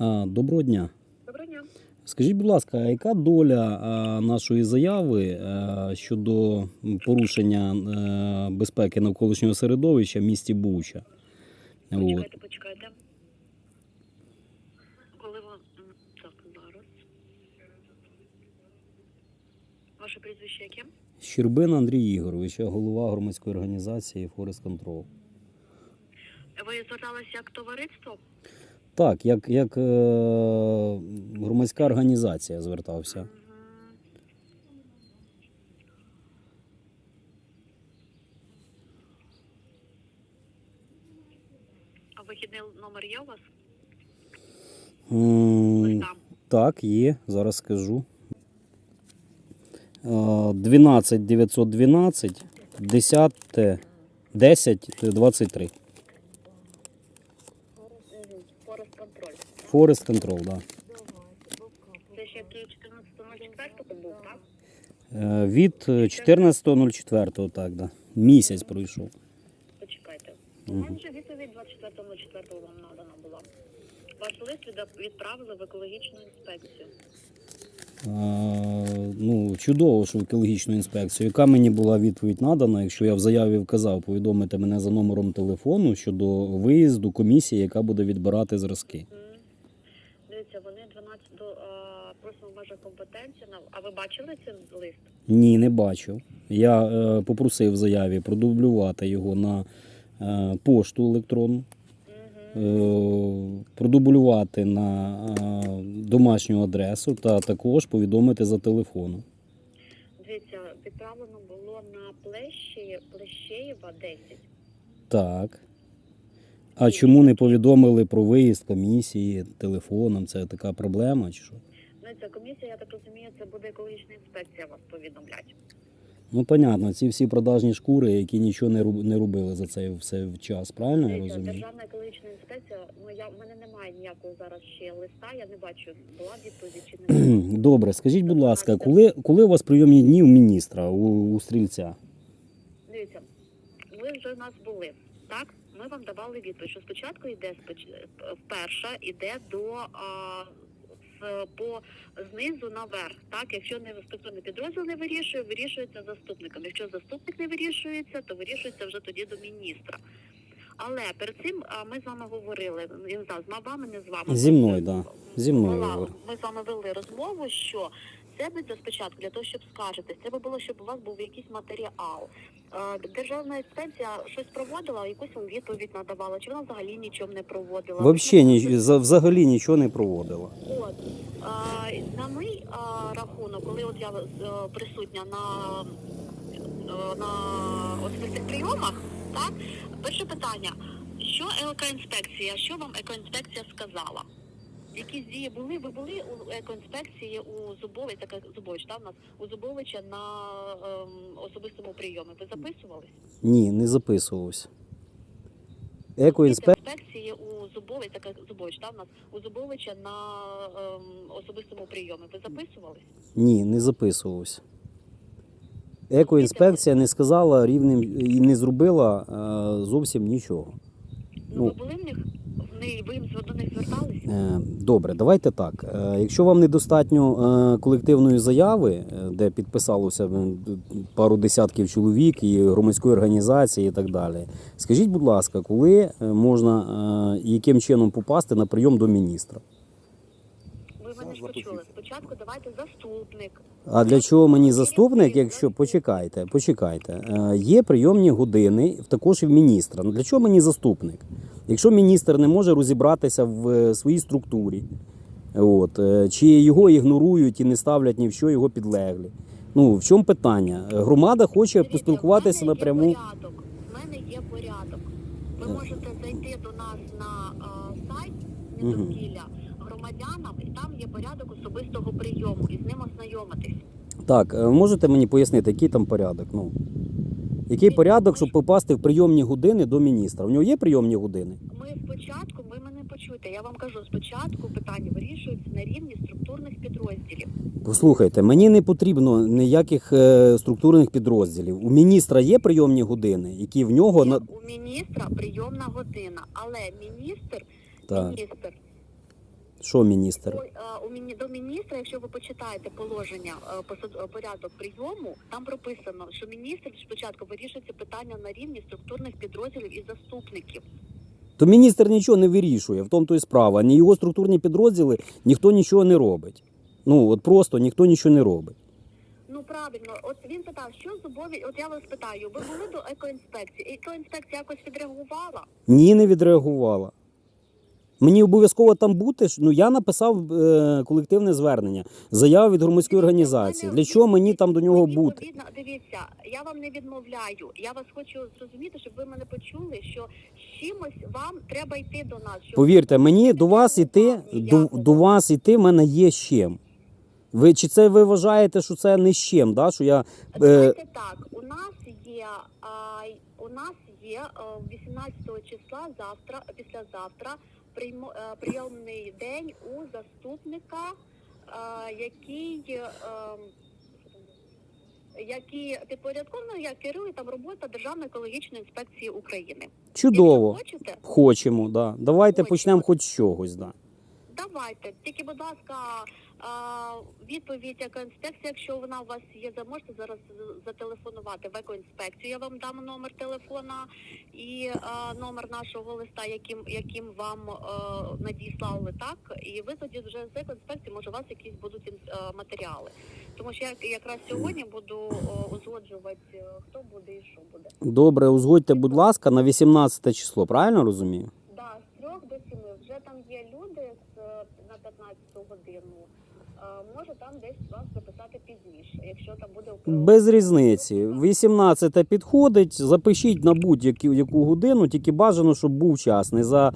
Доброго дня. Доброго дня. Скажіть, будь ласка, а яка доля нашої заяви щодо порушення е, безпеки навколишнього середовища в місті Буча? Почекайте, почекайте. Коли ви... Так, зараз. Ваше прізвище яке? Щербин Андрій Ігорович, голова громадської організації Forest Control. Ви зверталися як товариство? Так, як, як е, громадська організація звертався. А вихідний номер є у вас? Так, є, зараз скажу. Е, 12 912 10 10 23. Форест контроль. Forest Control, да. Це ще який 14.04 був, так? Е, Від е, 14.04, так, да. Місяць пройшов. Почекайте. У мене вже відповідь 24.04 вам надана була. Ваш лист відда- відправили в екологічну інспекцію. Е, Ну, чудово, що в екологічну інспекцію. Яка мені була відповідь надана, якщо я в заяві вказав повідомити мене за номером телефону щодо виїзду комісії, яка буде відбирати зразки. М. Дивіться, вони 12 до а, просимо в межах компетенції. А ви бачили цей лист? Ні, не бачив. Я е, попросив в заяві продублювати його на е, пошту електронну, Угу. е, продублювати на е, домашню адресу та також повідомити за телефоном. Дивіться, відправлено було на плещі Плещеєва 10. Так. А чому не повідомили про виїзд комісії телефоном? Це така проблема чи що? Ну, ця комісія, я так розумію, це буде екологічна інспекція вас повідомлять. Ну, понятно, ці всі продажні шкури, які нічого не не робили за цей все в час, правильно я Дивіться, розумію? Державна екологічна інспекція, ну я в мене немає ніякого зараз ще листа, я не бачу, була відповідь чи не була. Добре, скажіть, будь ласка, коли, коли у вас прийомні дні у міністра, у, у стрільця? Дивіться, ви вже в нас були, так? Ми вам давали відповідь, що спочатку йде споч... вперше йде до а, з, по знизу наверх. Так, якщо не структурний підрозділ не вирішує, вирішується заступником. Якщо заступник не вирішується, то вирішується вже тоді до міністра. Але перед цим а, ми з вами говорили, я не знаю, з вами, не з вами. Зі мною, да. Зі мною була- Ми з вами вели розмову, що це би спочатку для того, щоб скаржитись, треба було, щоб у вас був якийсь матеріал. Е, Державна інспекція щось проводила, якусь вам відповідь надавала, чи вона взагалі нічого не проводила? Ну, ні, за- взагалі нічого не проводила. От е, на мій е, рахунок, коли от я е, присутня на, на особистих прийомах, так перше питання: що екоінспекція, що вам екоінспекція сказала? Якісь дії були? Ви були у екоінспекції у Зубович, така Зубович, так, у нас у Зубовича на ем, особистому прийомі. Ви записувались? Ні, не записувався. Екоінспекція. інспекції у Зубович, така Зубович, так, у нас у Зубовича на ем, особистому прийомі. Ви записувались? Ні, не записувався. Екоінспекція не сказала рівним і не зробила е, зовсім нічого. Ну, Ну. ви були в них? Ви їм до них звертались? Е, Добре, давайте так. Е, Якщо вам недостатньо е, колективної заяви, де підписалося пару десятків чоловік і громадської організації і так далі, скажіть, будь ласка, коли можна і яким чином попасти на прийом до міністра? Ви мене ж почули. Спочатку давайте заступник. А для чого мені заступник, якщо почекайте, почекайте. Е, Є прийомні години також і в міністра. Ну для чого мені заступник? Якщо міністр не може розібратися в е, своїй структурі, от, е, чи його ігнорують і не ставлять ні в що його підлеглі. Ну в чому питання? Громада хоче поспілкуватися напряму. В мене є порядок. Ви можете зайти до нас на сайт Мідовкілля громадянам, і там є порядок особистого прийому, і з ним ознайомитись. Так, е, можете мені пояснити, який там порядок? Ну який порядок, щоб попасти в прийомні години до міністра? У нього є прийомні години? Ми спочатку, ви мене почуєте, я вам кажу, спочатку питання вирішуються на рівні структурних підрозділів. Послухайте, мені не потрібно ніяких е, структурних підрозділів. У міністра є прийомні години, які в нього на У міністра прийомна година, але міністр, так. міністр Що міністр? Е, до міністра, якщо ви почитаєте положення е, е, порядок прийому, там прописано, що міністр спочатку вирішує це питання на рівні структурних підрозділів і заступників. То міністр нічого не вирішує, в тому то і справа. Ні його структурні підрозділи, ніхто нічого не робить. Ну от просто ніхто нічого не робить. Ну правильно, от він питав, що зубові. От я вас питаю, ви були до екоінспекції? Екоінспекція якось відреагувала? Ні, не відреагувала. Мені обов'язково там бути. Ну я написав е, колективне звернення, заяву від громадської організації. Для чого мені там до нього бути? дивіться, я вам не відмовляю. Я вас хочу зрозуміти, щоб ви мене почули, що з чимось вам треба йти до нас. щоб- Повірте, мені до вас іти, до, до вас іти в мене є з чим. Ви чи це ви вважаєте, що це не з чим? Да? Що я е, так, у нас є а, у нас є е, 18 числа завтра, післязавтра е, прийомний день у заступника, е, який е, який підпорядковано я керую там робота Державної екологічної інспекції України. чудово Якщо хочете, хочемо. Да. Давайте Хочемо. почнемо хоч з чогось. Да. давайте. Тільки, будь ласка, відповідь екоінспекція, якщо вона у вас є, можете зараз зателефонувати в екоінспекцію. Я вам дам номер телефона і номер нашого листа, яким яким вам е, надіслали так. І ви тоді вже з екоінспекції, може, у вас якісь будуть е, матеріали. Тому що я якраз сьогодні буду узгоджувати, е, хто буде і що буде. Добре, узгодьте, будь ласка, на 18 число, правильно розумію? Да, з трьох до сіми. Вже там є люди з, на 15 годину. Е, Може там десь вас записати пізніше, якщо там буде. Без різниці. 18 підходить, запишіть на будь-яку яку годину, тільки бажано, щоб був час. Не за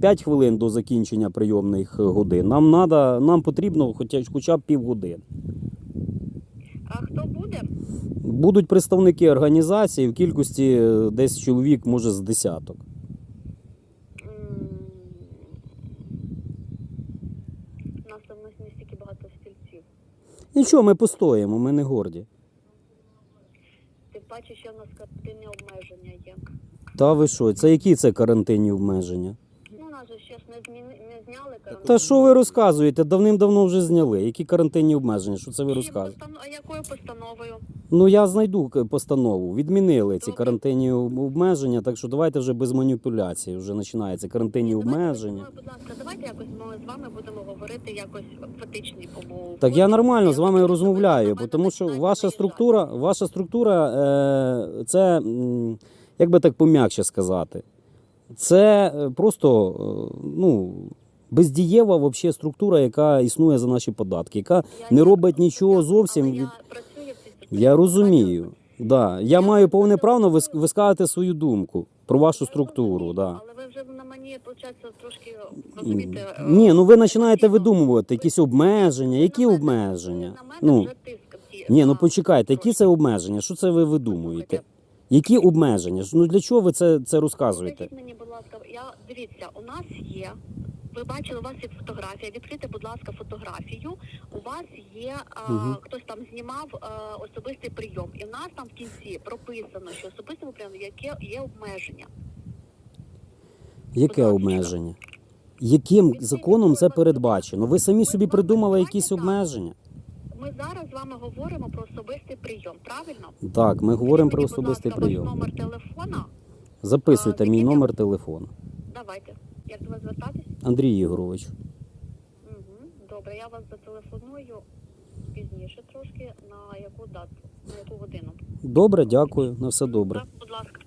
5 хвилин до закінчення прийомних годин. Нам надо, нам потрібно хоча, хоча б півгодини. А хто буде? Будуть представники організації в кількості е, десь чоловік, може, з десяток. М, У нас там не стільки багато стільців. Нічого, ми постоїмо, ми не горді. Ти бачиш, що в нас карантинні обмеження є. Та ви що, це які це карантинні обмеження? Ну, у нас же щось не, зміни, не зняли карантин. Та що ви розказуєте? Давним-давно вже зняли. Які карантинні обмеження? Що це ви розказуєте? А якою постановою? Ну я знайду постанову. Відмінили ці карантинні обмеження, так що давайте вже без маніпуляцій. Вже починаються карантинні обмеження. Будь ласка, давайте якось ми з вами будемо говорити якось в етичній помові. Так я нормально з вами розмовляю, тому що ваша структура, ваша структура, е, це як би так пом'якше сказати, це е, просто е, ну. Бездієва вообще структура, яка існує за наші податки, яка Я- не робить нічого я- зовсім Я, працюю в цій структурі. Я розумію. Да. Я маю повне право вис- висказати свою думку про вашу структуру. Да. Але ви вже на мені, виходить, трошки розумієте. е, Ні, ну ви починаєте видумувати якісь обмеження. Які на мене- обмеження? На мене Ну вже тиск ні, ну а, почекайте, які це обмеження? Що це ви видумуєте? Які обмеження? Ну для чого ви це, це розказуєте? Скажіть мені, будь ласка, я дивіться, у нас є. Ви бачили, у вас є фотографія. Відкрийте, будь ласка, фотографію. У вас є а, Мгм. хтось там знімав а, особистий прийом, і в нас там в кінці прописано, що особистому прийому яке є обмеження. Яке обмеження? Яким законом це передбачено? Ви самі собі придумали якісь обмеження? Ми зараз з вами говоримо про особистий прийом, правильно? Так, ми говоримо про особистий прийом. номер телефона. Записуйте мій номер телефону. Давайте. Як до вас звертатись? Андрій Ігорович. Угу. Добре, я вас зателефоную пізніше трошки. На яку дату? На яку годину? Добре, дякую. На все добре. Так, будь ласка.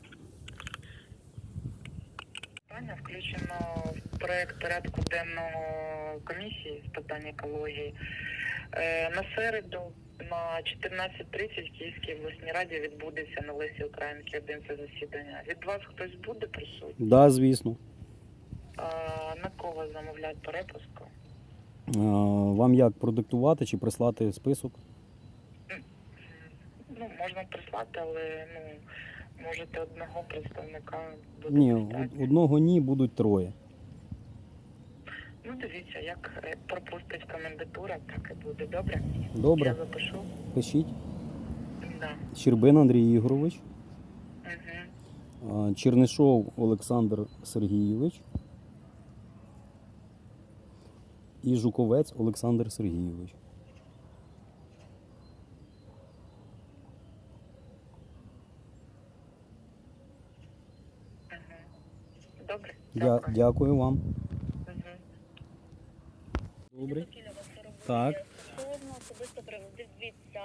Питання включено в проект порядку денного комісії з питань екології. Е, На середу на 14.30 в Київській обласній раді відбудеться на Лесі Українки один це засідання. Від вас хтось буде присутній? Да, звісно. На кого замовляють перепуску? Вам як продиктувати чи прислати список? Ну, можна прислати, але ну, можете одного представника буде Ні, одного ні, будуть троє. Ну, дивіться, як е, пропустить комендатура, так і буде. Добре? Я запишу. пишіть. Да. Щербин Андрій Ігорович, Угу. Чернишов Олександр Сергійович, і Жуковець Олександр Сергійович. Добре. Дя- дякую вам. Добре. Так.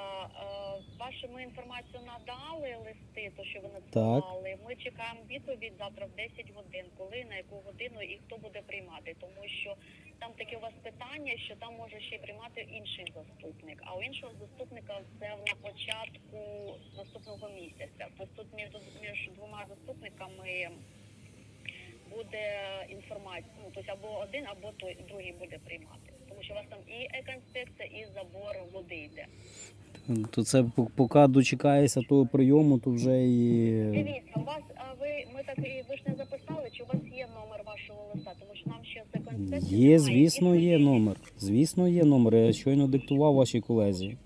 Е, вашу ми інформацію надали листи, то що ви надсилали. Ми чекаємо відповідь завтра в 10 годин, коли, на яку годину і хто буде приймати. Тому що там таке у вас питання, що там може ще й приймати інший заступник. А у іншого заступника це на початку наступного місяця. Тобто тут між, між двома заступниками буде інформація. Ну тобто або один, або той другий буде приймати. Тому що у вас там і екоінспекція, і забор води йде. То це поки дочекаєшся того прийому, то вже і. Дивіться, у вас а ви ми так і ви ж не записали, чи у вас є номер вашого листа, тому що нам ще з екоінспекції Є, немає. звісно, є номер. Звісно, є номер. Я щойно диктував вашій колезі.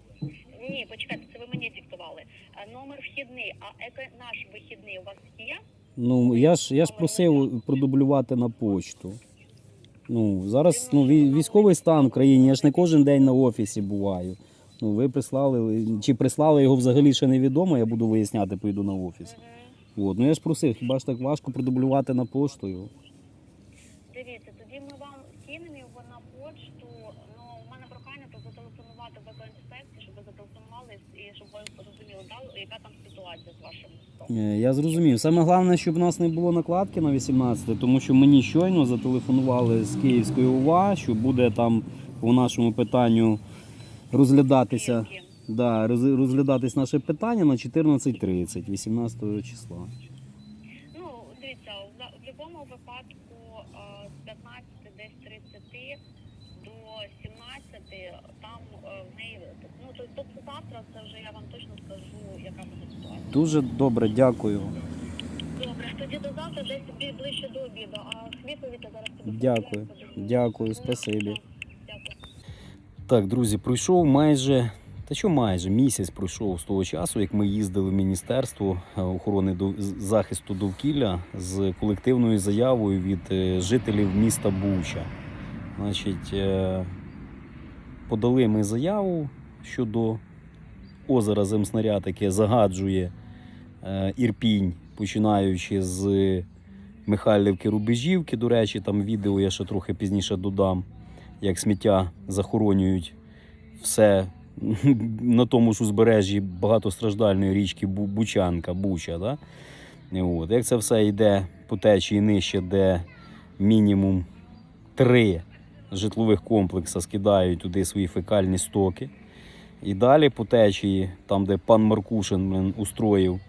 Ні, почекайте, це ви мені диктували. А, номер вхідний, а еко наш вихідний у вас є? Ну я ж я ж просив продублювати на почту. Ну зараз ну військовий стан в країні. Я ж не кожен день на офісі буваю. Ну ви прислали чи прислали його взагалі ще невідомо. Я буду виясняти, поїду на офіс. От ну я ж просив, хіба ж так важко продублювати на пошту його? Дивіться, тоді ми вам кинемо на почту. Ну, у мене прохання то зателефонувати в екоінспекцію, щоб ви зателефонували і щоб ви зрозуміли, да, яка там ситуація з вашим Я зрозумів. Саме головне, щоб у нас не було накладки на 18, тому що мені щойно зателефонували з Київської ОВА, що буде там по нашому питанню розглядатися. Да, роз- розглядатись наше питання на 14.30, 18 числа. Ну, дивіться, в будь-якому випадку е, з 15 десь 30 до 17 там е, в неї, ну, тобто завтра це вже я вам точно скажу, яка буде. Дуже добре, дякую. Добре, тоді до завтра десь ближче до обіду, а відповідь зараз Дякую. Дякую, спасибі. Дякую. Так, друзі, пройшов майже. Та що майже місяць пройшов з того часу, як ми їздили в Міністерство охорони захисту довкілля з колективною заявою від е, жителів міста Буча. Значить, е, подали ми заяву щодо озера Земснаряд, яке загаджує Ірпінь, починаючи з Михайлівки Рубежівки. До речі, там відео я ще трохи пізніше додам як сміття захоронюють все на тому ж узбережжі багатостраждальної річки Бучанка, Буча. Да? От. Як це все йде по течії нижче, де мінімум три житлових комплекси скидають туди свої фекальні стоки. І далі по течії, там, де пан Маркушин устроїв е,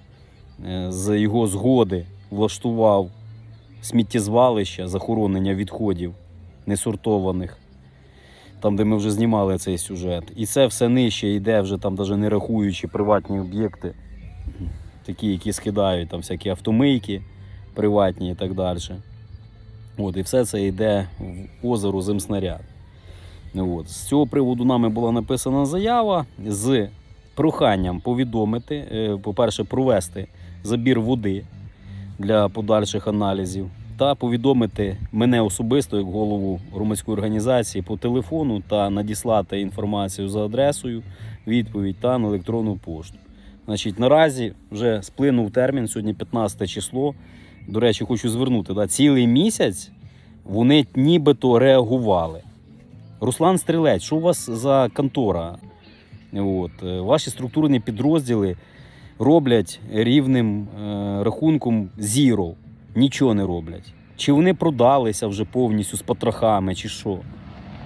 з його згоди, влаштував сміттєзвалище, захоронення відходів несортованих там, де ми вже знімали цей сюжет. І це все нижче йде, вже там навіть не рахуючи приватні об'єкти, такі, які скидають там всякі автомийки приватні і так далі. От, і все це йде в озеро Земснаряд. От. З цього приводу нами була написана заява з проханням повідомити, е, по-перше, провести забір води для подальших аналізів та повідомити мене особисто як голову громадської організації по телефону та надіслати інформацію за адресою, відповідь та на електронну пошту. Значить, наразі вже сплинув термін, сьогодні 15 число. До речі, хочу звернути, да, цілий місяць вони нібито реагували. Руслан Стрілець, що у вас за контора? От, е, ваші структурні підрозділи роблять рівним е, рахунком зіро нічого не роблять. Чи вони продалися вже повністю з потрохами, чи що?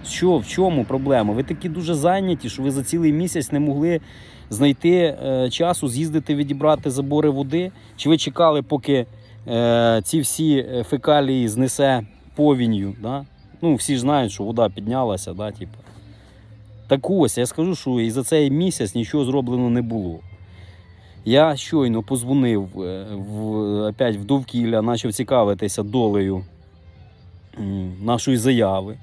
Що, в чому проблема? Ви такі дуже зайняті, що ви за цілий місяць не могли знайти е, часу з'їздити відібрати забори води? Чи ви чекали, поки е, ці всі е, фекалії знесе повінню? Да? Ну, всі ж знають, що вода піднялася, да, типу. Так ось, я скажу, що і за цей місяць нічого зроблено не було. Я щойно позвонив е, в, опять в довкілля, почав цікавитися долею нашої заяви.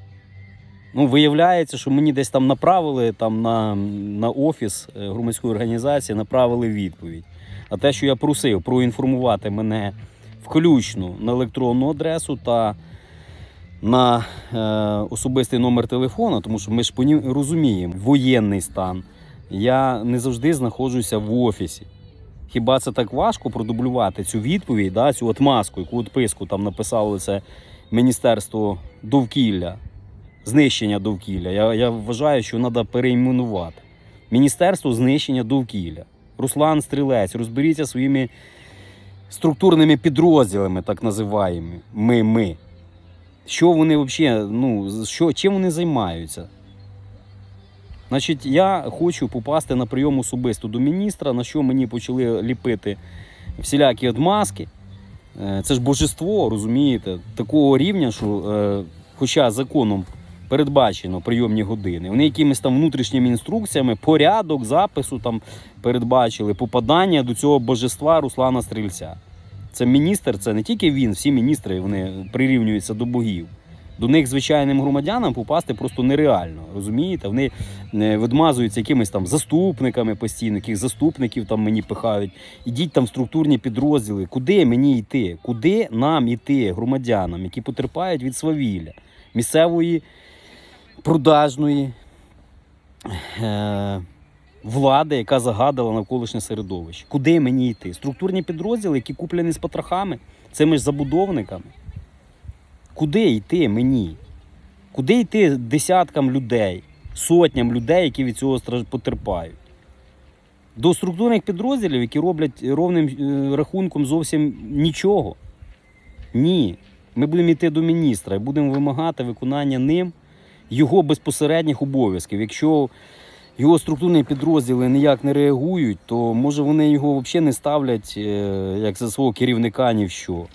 Ну, виявляється, що мені десь там направили там на, на офіс е, громадської організації, направили відповідь. А те, що я просив проінформувати мене включно на електронну адресу та на е, особистий номер телефону, тому що ми ж розуміємо, воєнний стан. Я не завжди знаходжуся в офісі. Хіба це так важко продублювати цю відповідь, да, цю отмазку, яку відписку там написало це Міністерство довкілля, знищення довкілля. Я, я вважаю, що треба перейменувати. Міністерство знищення довкілля. Руслан Стрілець, розберіться своїми структурними підрозділами, так називаємо. Ми, ми. Що вони взагалі, ну, що, чим вони займаються? Значить, я хочу попасти на прийом особисто до міністра, на що мені почали ліпити всілякі одмазки. Е, Це ж божество, розумієте, такого рівня, що, е, хоча законом передбачено прийомні години, вони якимись там внутрішніми інструкціями, порядок запису там передбачили попадання до цього божества Руслана Стрільця. Це міністр, це не тільки він, всі міністри вони прирівнюються до богів. До них звичайним громадянам попасти просто нереально. Розумієте? Вони е, відмазуються якимись там заступниками постійно, яких заступників там мені пихають. Ідіть там в структурні підрозділи. Куди мені йти? Куди нам йти, громадянам, які потерпають від свавілля, місцевої продажної е- влади, яка загадала навколишнє середовище? Куди мені йти? Структурні підрозділи, які куплені з потрохами, цими ж забудовниками. Куди йти мені? Куди йти десяткам людей, сотням людей, які від цього потерпають? До структурних підрозділів, які роблять ровним е, рахунком зовсім нічого. Ні. Ми будемо йти до міністра і будемо вимагати виконання ним його безпосередніх обов'язків. Якщо його структурні підрозділи ніяк не реагують, то може вони його взагалі не ставлять е, як за свого керівника ні в що.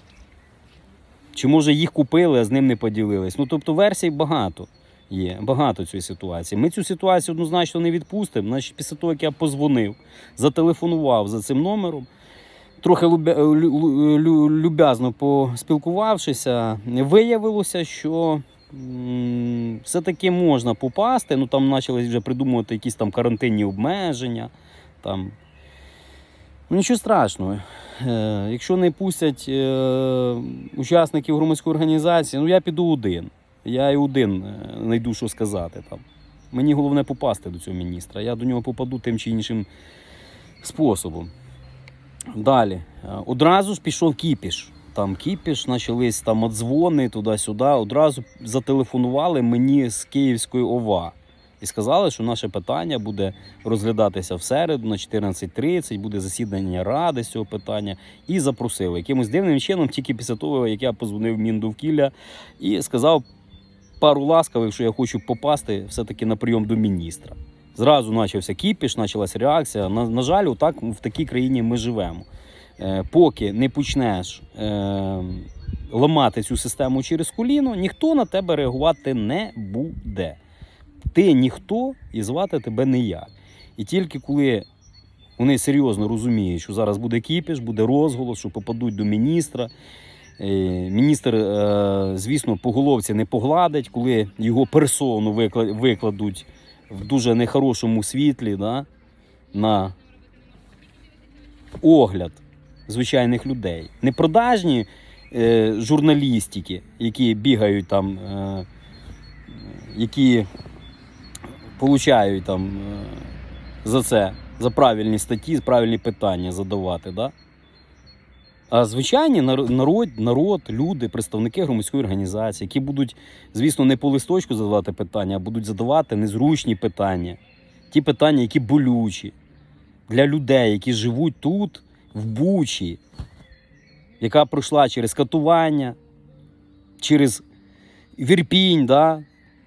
Чи може їх купили, а з ним не поділились. Ну тобто версій багато є, багато цієї ситуації. Ми цю ситуацію однозначно не відпустимо. Значить, після того, як я позвонив, зателефонував за цим номером, трохи любя- лю- лю- лю- люб'язно поспілкувавшися, виявилося, що все-таки можна попасти. Ну там почали вже придумувати якісь там карантинні обмеження. Там. Ну, нічого страшного. Е, якщо не пустять е, учасників громадської організації, ну я піду один. Я і один е, знайду, що сказати там. Мені головне попасти до цього міністра. Я до нього попаду тим чи іншим способом. Далі. Е, Одразу ж пішов кіпіш. Там кіпіш, почались там дзвони туди-сюди. Одразу зателефонували мені з Київської ОВА. І сказали, що наше питання буде розглядатися в середу на 14.30, буде засідання ради з цього питання. І запросили якимось дивним чином, тільки після того, як я позвонив Міндовкілля і сказав пару ласкавих, що я хочу попасти все-таки на прийом до міністра. Зразу почався кіпіш, почалася реакція. На, на жаль, отак в такій країні ми живемо. Е, поки не почнеш е, ламати цю систему через коліно, ніхто на тебе реагувати не буде. Ти ніхто і звати тебе ніяк. І тільки коли вони серйозно розуміють, що зараз буде кіпіш, буде розголос, що попадуть до міністра. е, Міністр, е, звісно, по головці не погладить, коли його персону викладуть в дуже нехорошому світлі да, на огляд звичайних людей. Не продажні е, журналістики, які бігають там, які получають там е, за це, за правильні статті, правильні питання задавати. Да? А звичайні народ, народ, люди, представники громадської організації, які будуть, звісно, не по листочку задавати питання, а будуть задавати незручні питання. Ті питання, які болючі для людей, які живуть тут, в Бучі, яка пройшла через катування, через Вірпінь, да?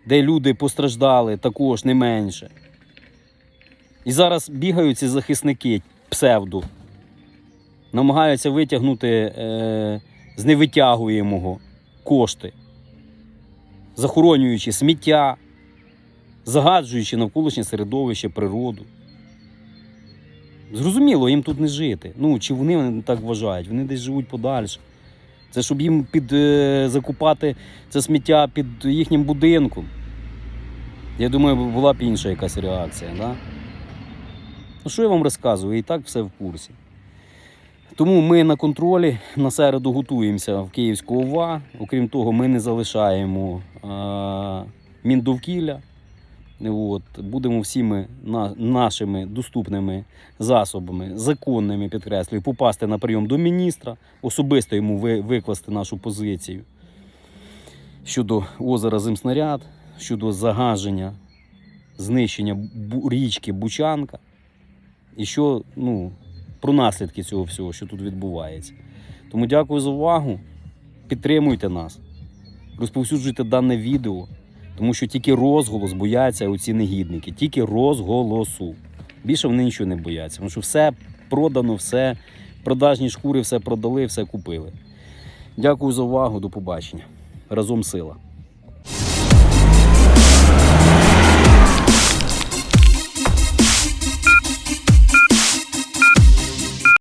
Де люди постраждали також не менше. І зараз бігають ці захисники псевдо, намагаються витягнути е, з невитягуємого кошти, захоронюючи сміття, загаджуючи навколишнє середовище, природу. Зрозуміло, їм тут не жити. Ну, чи вони, так вважають, вони десь живуть подальше. Це щоб їм під, е, закупати це сміття під їхнім будинком. Я думаю, була б інша якась реакція. Да? Ну, що я вам розказую? І так все в курсі. Тому ми на контролі на середу готуємося в Київську ОВА. Окрім того, ми не залишаємо е, міндовкілля. От, будемо всіми на, нашими доступними засобами, законними підкреслюю, попасти на прийом до міністра, особисто йому ви, викласти нашу позицію щодо озера Зимснаряд, щодо загаження, знищення річки Бучанка. І що ну, про наслідки цього всього, що тут відбувається. Тому дякую за увагу. Підтримуйте нас, розповсюджуйте дане відео, тому що тільки розголос бояться оці негідники, тільки розголосу. Більше вони нічого не бояться, тому що все продано, все, продажні шкури, все продали, все купили. Дякую за увагу, до побачення. Разом сила.